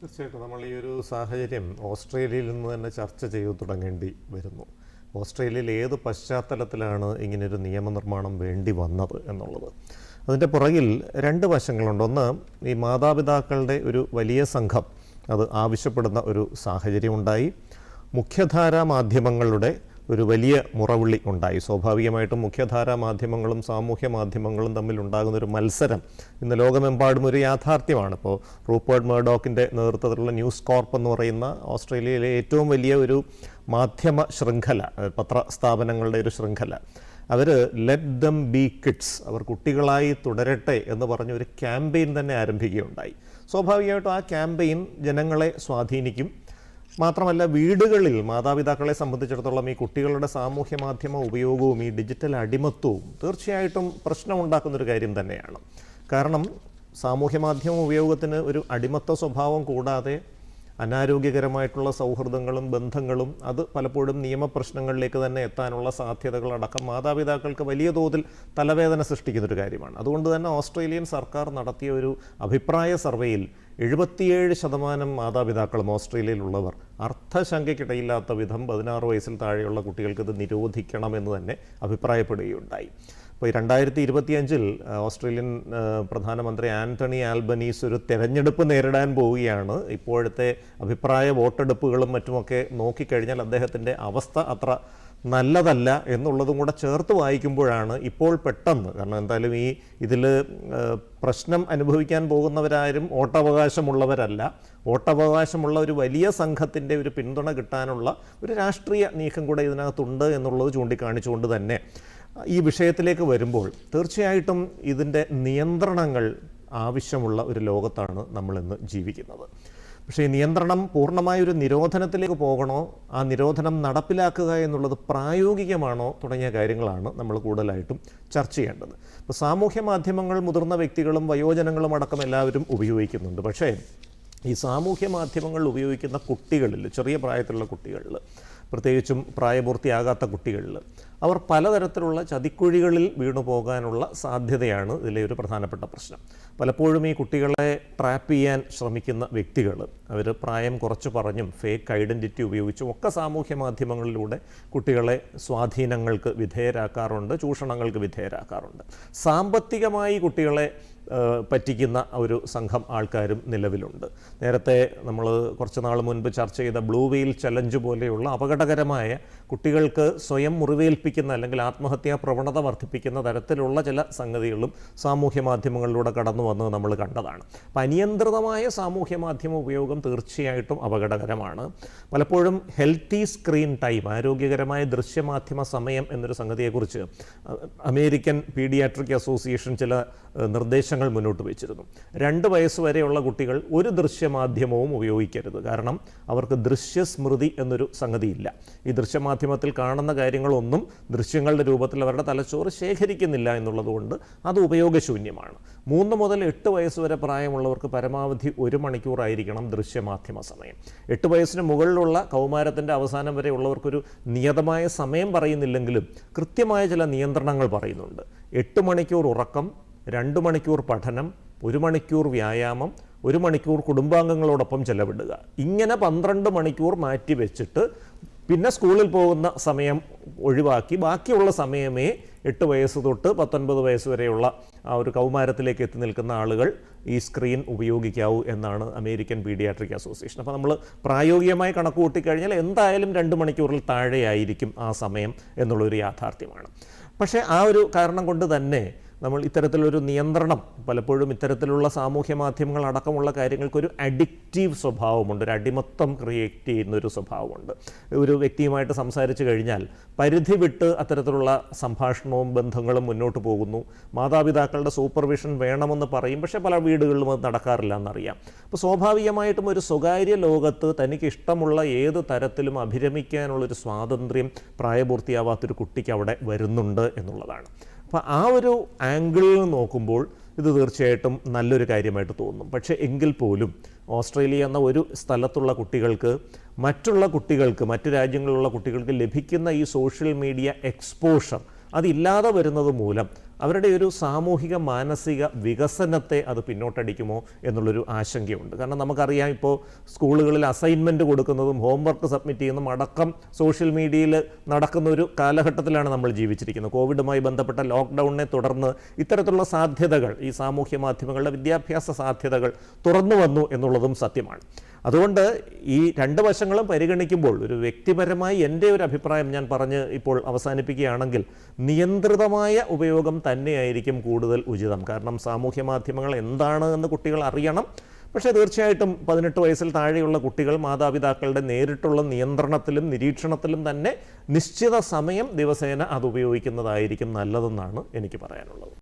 തീർച്ചയായിട്ടും നമ്മൾ ഈ ഒരു സാഹചര്യം ഓസ്ട്രേലിയയിൽ നിന്ന് തന്നെ ചർച്ച ചെയ്തു തുടങ്ങേണ്ടി വരുന്നു. ഓസ്ട്രേലിയയിൽ ഏത് പശ്ചാത്തലത്തിലാണ് ഇങ്ങനൊരു നിയമനിർമ്മാണം വേണ്ടി വന്നത് എന്നുള്ളത്? അതിന്റെ പുറകിൽ രണ്ട് വശങ്ങളുണ്ട്. ഒന്ന് ഈ മാതാപിതാക്കളുടെ ഒരു വലിയ സംഘം അത് ആവശ്യപ്പെടുന്ന ഒരു സാഹചര്യം ഉണ്ടായി മുഖ്യധാരാ മാധ്യമങ്ങളുടെ ഒരു വലിയ മുറവിളി ഉണ്ടായി. സ്വാഭാവികമായിട്ടും മുഖ്യധാരാ മാധ്യമങ്ങളും സാമൂഹ്യ മാധ്യമങ്ങളും തമ്മിൽ ഉണ്ടാകുന്ന ഒരു മത്സരം ഇന്ന് ലോകമെമ്പാടും ഒരു യാഥാർത്ഥ്യമാണ്. ഇപ്പോൾ റൂപ്പേർഡ് മേർഡോക്കിന്റെ നേതൃത്വത്തിലുള്ള ന്യൂസ് കോർപ്പ് എന്ന് പറയുന്ന ഓസ്ട്രേലിയയിലെ ഏറ്റവും വലിയ ഒരു മാധ്യമ ശൃംഖല പത്ര സ്ഥാപനങ്ങളുടെ ഒരു ശൃംഖല. അവർ ലെറ്റ് ദം ബി കിഡ്സ് അവർ കുട്ടികളായി തുടരട്ടെ എന്ന് പറഞ്ഞ ഒരു ക്യാമ്പയിൻ തന്നെ ആരംഭിക്കുകയുണ്ടായി. സ്വാഭാവികമായിട്ടും ആ ക്യാമ്പയിൻ ജനങ്ങളെ സ്വാധീനിക്കും. മാത്രമല്ല വീടുകളിൽ മാതാപിതാക്കളെ സംബന്ധിച്ചിടത്തോളം ഈ കുട്ടികളുടെ സാമൂഹ്യ മാധ്യമ ഉപയോഗവും ഈ ഡിജിറ്റൽ അടിമത്വവും തീർച്ചയായിട്ടും പ്രശ്നമുണ്ടാക്കുന്നൊരു കാര്യം തന്നെയാണ്. കാരണം സാമൂഹ്യ മാധ്യമ ഉപയോഗത്തിന് ഒരു അടിമത്ത സ്വഭാവം കൂടാതെ അനാരോഗ്യകരമായിട്ടുള്ള സൗഹൃദങ്ങളും ബന്ധങ്ങളും അത് പലപ്പോഴും നിയമപ്രശ്നങ്ങളിലേക്ക് തന്നെ എത്താനുള്ള സാധ്യതകളടക്കം മാതാപിതാക്കൾക്ക് വലിയ തോതിൽ തലവേദന സൃഷ്ടിക്കുന്ന ഒരു കാര്യമാണ്. അതുകൊണ്ട് തന്നെ ഓസ്ട്രേലിയൻ സർക്കാർ നടത്തിയ ഒരു അഭിപ്രായ സർവേയിൽ എഴുപത്തിയേഴ് ശതമാനം മാതാപിതാക്കളും ഓസ്ട്രേലിയയിലുള്ളവർ അർത്ഥശങ്കയ്ക്കിടയില്ലാത്ത വിധം പതിനാറ് വയസ്സിൽ താഴെയുള്ള കുട്ടികൾക്ക് ഇത് നിരോധിക്കണമെന്ന് തന്നെ അഭിപ്രായപ്പെടുകയുണ്ടായി. ഇപ്പോൾ രണ്ടായിരത്തി ഇരുപത്തിയഞ്ചിൽ ഓസ്ട്രേലിയൻ പ്രധാനമന്ത്രി ആന്റണി ആൽബനീസ് ഒരു തെരഞ്ഞെടുപ്പ് നേരിടാൻ പോവുകയാണ്. ഇപ്പോഴത്തെ അഭിപ്രായ വോട്ടെടുപ്പുകളും മറ്റുമൊക്കെ നോക്കിക്കഴിഞ്ഞാൽ അദ്ദേഹത്തിന്റെ അവസ്ഥ അത്ര നല്ലതല്ല എന്നുള്ളതും കൂടെ ചേർത്ത് വായിക്കുമ്പോഴാണ് ഇപ്പോൾ പെട്ടെന്ന്. കാരണം എന്തായാലും ഈ ഇതിൽ പ്രശ്നം അനുഭവിക്കാൻ പോകുന്നവരാരും വോട്ടവകാശമുള്ളവരല്ല. വോട്ടവകാശമുള്ള ഒരു വലിയ സംഘത്തിന്റെ ഒരു പിന്തുണ കിട്ടാനുള്ള ഒരു രാഷ്ട്രീയ നീക്കം കൂടെ ഇതിനകത്തുണ്ട് എന്നുള്ളത് ചൂണ്ടിക്കാണിച്ചുകൊണ്ട് തന്നെ ഈ വിഷയത്തിലേക്ക് വരുമ്പോൾ തീർച്ചയായിട്ടും ഇതിന്റെ നിയന്ത്രണങ്ങൾ ആവശ്യമുള്ള ഒരു ലോകത്താണ് നമ്മളിന്ന് ജീവിക്കുന്നത്. പക്ഷേ നിയന്ത്രണം പൂർണമായ ഒരു നിരോധനത്തിലേക്ക് പോകണോ? ആ നിരോധനം നടപ്പിലാക്കുക എന്നുള്ളത് പ്രായോഗികമാണോ തുടങ്ങിയ കാര്യങ്ങളാണ് നമ്മൾ കൂടുതലായിട്ടും ചർച്ച ചെയ്യേണ്ടത്. ഇപ്പോൾ സാമൂഹ്യ മാധ്യമങ്ങൾ മുതിർന്ന വ്യക്തികളും വയോജനങ്ങളും അടക്കം എല്ലാവരും ഉപയോഗിക്കുന്നുണ്ട്. പക്ഷേ ഈ സാമൂഹ്യ മാധ്യമങ്ങൾ ഉപയോഗിക്കുന്ന കുട്ടികളിൽ ചെറിയ പ്രായത്തിലുള്ള കുട്ടികളിൽ പ്രത്യേകിച്ചും പ്രായപൂർത്തിയാകാത്ത കുട്ടികളിൽ. അവർ പലതരത്തിലുള്ള ചതിക്കുഴികളിൽ വീണു പോകാനുള്ള സാധ്യതയാണ് ഇതിലെ ഒരു പ്രധാനപ്പെട്ട പ്രശ്നം. പലപ്പോഴും ഈ കുട്ടികളെ ട്രാപ്പ് ചെയ്യാൻ ശ്രമിക്കുന്ന വ്യക്തികൾ അവർ പ്രായം കുറച്ച് പറഞ്ഞും ഫേക്ക് ഐഡന്റിറ്റി ഉപയോഗിച്ചും ഒക്കെ സാമൂഹ്യ മാധ്യമങ്ങളിലൂടെ കുട്ടികളെ സ്വാധീനങ്ങൾക്ക് വിധേയരാക്കാറുണ്ട് ചൂഷണങ്ങൾക്ക് വിധേയരാക്കാറുണ്ട്. സാമ്പത്തികമായി കുട്ടികളെ പറ്റിക്കുന്ന ഒരു സംഘം ആൾക്കാരും നിലവിലുണ്ട്. നേരത്തെ നമ്മൾ കുറച്ച് നാൾ മുൻപ് ചർച്ച ചെയ്ത ബ്ലൂ വെയിൽ ചലഞ്ച് പോലെയുള്ള അപകടകരമായ കുട്ടികൾക്ക് സ്വയം മുറിവേൽപ്പിക്കുന്ന അല്ലെങ്കിൽ ആത്മഹത്യാ പ്രവണത വർദ്ധിപ്പിക്കുന്ന തരത്തിലുള്ള ചില സംഗതികളും സാമൂഹ്യ മാധ്യമങ്ങളിലൂടെ കടന്നു വന്നത് നമ്മൾ കണ്ടതാണ്. അപ്പം അനിയന്ത്രിതമായ സാമൂഹ്യ മാധ്യമ ഉപയോഗം തീർച്ചയായിട്ടും അപകടകരമാണ്. പലപ്പോഴും ഹെൽത്തി സ്ക്രീൻ ടൈം ആരോഗ്യകരമായ ദൃശ്യമാധ്യമ സമയം എന്നൊരു സംഗതിയെക്കുറിച്ച് അമേരിക്കൻ പീഡിയാട്രിക് അസോസിയേഷൻ ചില ഏഹ് നിർദ്ദേശങ്ങൾ മുന്നോട്ട് വെച്ചിരുന്നു. രണ്ട് വയസ്സ് വരെയുള്ള കുട്ടികൾ ഒരു ദൃശ്യമാധ്യമവും ഉപയോഗിക്കരുത്. കാരണം അവർക്ക് ദൃശ്യസ്മൃതി എന്നൊരു സംഗതിയില്ല. ഈ ദൃശ്യമാധ്യമത്തിൽ കാണുന്ന കാര്യങ്ങളൊന്നും ദൃശ്യങ്ങളുടെ രൂപത്തിൽ അവരുടെ തലച്ചോറ് ശേഖരിക്കുന്നില്ല എന്നുള്ളതുകൊണ്ട് അത് ഉപയോഗശൂന്യമാണ്. മൂന്ന് മുതൽ എട്ട് വയസ്സ് വരെ പ്രായമുള്ളവർക്ക് പരമാവധി ഒരു മണിക്കൂറായിരിക്കണം ദൃശ്യമാധ്യമ സമയം. എട്ട് വയസ്സിന് മുകളിലുള്ള കൗമാരത്തിന്റെ അവസാനം വരെ ഉള്ളവർക്കൊരു നിയതമായ സമയം പറയുന്നില്ലെങ്കിലും കൃത്യമായ ചില നിയന്ത്രണങ്ങൾ പറയുന്നുണ്ട്. എട്ട് മണിക്കൂർ ഉറക്കം രണ്ട് മണിക്കൂർ പഠനം ഒരു മണിക്കൂർ വ്യായാമം ഒരു മണിക്കൂർ കുടുംബാംഗങ്ങളോടൊപ്പം ചെലവിടുക. ഇങ്ങനെ പന്ത്രണ്ട് മണിക്കൂർ മാറ്റി വെച്ചിട്ട് പിന്നെ സ്കൂളിൽ പോകുന്ന സമയം ഒഴിവാക്കി. ബാക്കിയുള്ള സമയമേ എട്ട് വയസ്സ് തൊട്ട് പത്തൊൻപത് വയസ്സ് വരെയുള്ള ആ ഒരു കൗമാരത്തിലേക്ക് എത്തി നിൽക്കുന്ന ആളുകൾ ഈ സ്ക്രീൻ ഉപയോഗിക്കാവൂ എന്നാണ് അമേരിക്കൻ പീഡിയാട്രിക് അസോസിയേഷൻ. അപ്പോൾ നമ്മൾ പ്രായോഗികമായി കണക്ക് കൂട്ടിക്കഴിഞ്ഞാൽ എന്തായാലും രണ്ട് മണിക്കൂറിൽ താഴെയായിരിക്കും ആ സമയം എന്നുള്ളൊരു യാഥാർത്ഥ്യമാണ്. പക്ഷേ ആ ഒരു കാരണം കൊണ്ട് തന്നെ നമ്മൾ ഇത്തരത്തിലൊരു നിയന്ത്രണം പലപ്പോഴും ഇത്തരത്തിലുള്ള സാമൂഹ്യ മാധ്യമങ്ങൾ അടക്കമുള്ള കാര്യങ്ങൾക്ക് ഒരു അഡിക്റ്റീവ് സ്വഭാവമുണ്ട്. ഒരു അടിമത്തം ക്രിയേറ്റ് ചെയ്യുന്ന ഒരു സ്വഭാവമുണ്ട്. ഒരു വ്യക്തിയുമായിട്ട് സംസാരിച്ചു കഴിഞ്ഞാൽ പരിധി വിട്ട് അത്തരത്തിലുള്ള സംഭാഷണവും ബന്ധങ്ങളും മുന്നോട്ട് പോകുന്നു. മാതാപിതാക്കളുടെ സൂപ്പർവിഷൻ വേണമെന്ന് പറയും. പക്ഷേ പല വീടുകളിലും അത് നടക്കാറില്ല എന്നറിയാം. അപ്പോൾ സ്വാഭാവികമായിട്ടും ഒരു സ്വകാര്യ ലോകത്ത് തനിക്ക് ഇഷ്ടമുള്ള ഏത് തരത്തിലും അഭിരമിക്കാനുള്ളൊരു സ്വാതന്ത്ര്യം പ്രായപൂർത്തിയാവാത്തൊരു കുട്ടിക്ക് അവിടെ വരുന്നുണ്ട് എന്നുള്ളതാണ്. അപ്പോൾ ആ ഒരു ആംഗിളിൽ നോക്കുമ്പോൾ ഇത് തീർച്ചയായിട്ടും നല്ലൊരു കാര്യമായിട്ട് തോന്നും. പക്ഷേ എങ്കിൽ പോലും ഓസ്ട്രേലിയ എന്ന ഒരു സ്ഥലത്തുള്ള കുട്ടികൾക്ക് മറ്റുള്ള കുട്ടികൾക്ക് മറ്റു രാജ്യങ്ങളിലുള്ള കുട്ടികൾക്ക് ലഭിക്കുന്ന ഈ സോഷ്യൽ മീഡിയ എക്സ്പോഷർ അതില്ലാതെ വരുന്നത് മൂലം അവരുടെ ഒരു സാമൂഹിക മാനസിക വികസനത്തെ അത് പിന്നോട്ടടിക്കുമോ എന്നുള്ളൊരു ആശങ്കയുണ്ട്. കാരണം നമുക്കറിയാം ഇപ്പോൾ സ്കൂളുകളിൽ അസൈൻമെന്റ് കൊടുക്കുന്നതും ഹോംവർക്ക് സബ്മിറ്റ് ചെയ്യുന്നതും അടക്കം സോഷ്യൽ മീഡിയയിൽ നടക്കുന്ന ഒരു കാലഘട്ടത്തിലാണ് നമ്മൾ ജീവിച്ചിരിക്കുന്നത്. കോവിഡുമായി ബന്ധപ്പെട്ട ലോക്ക്ഡൗണിനെ തുടർന്ന് ഇത്തരത്തിലുള്ള സാധ്യതകൾ ഈ സാമൂഹ്യ മാധ്യമങ്ങളുടെ വിദ്യാഭ്യാസ സാധ്യതകൾ തുറന്നു വന്നു എന്നുള്ളതും സത്യമാണ്. അതുകൊണ്ട് ഈ രണ്ട് വശങ്ങളും പരിഗണിക്കുമ്പോൾ ഒരു വ്യക്തിപരമായി എന്റെ ഒരു അഭിപ്രായം ഞാൻ പറഞ്ഞ് ഇപ്പോൾ അവസാനിപ്പിക്കുകയാണെങ്കിൽ നിയന്ത്രിതമായ ഉപയോഗം തന്നെയായിരിക്കും കൂടുതൽ ഉചിതം. കാരണം സാമൂഹ്യ മാധ്യമങ്ങൾ എന്താണ് എന്ന് കുട്ടികൾ അറിയണം. പക്ഷേ തീർച്ചയായിട്ടും പതിനെട്ട് വയസ്സിൽ താഴെയുള്ള കുട്ടികൾ മാതാപിതാക്കളുടെ നേരിട്ടുള്ള നിയന്ത്രണത്തിലും നിരീക്ഷണത്തിലും തന്നെ നിശ്ചിത സമയം ദിവസേന അത് ഉപയോഗിക്കുന്നതായിരിക്കും നല്ലതെന്നാണ് എനിക്ക് പറയാനുള്ളത്.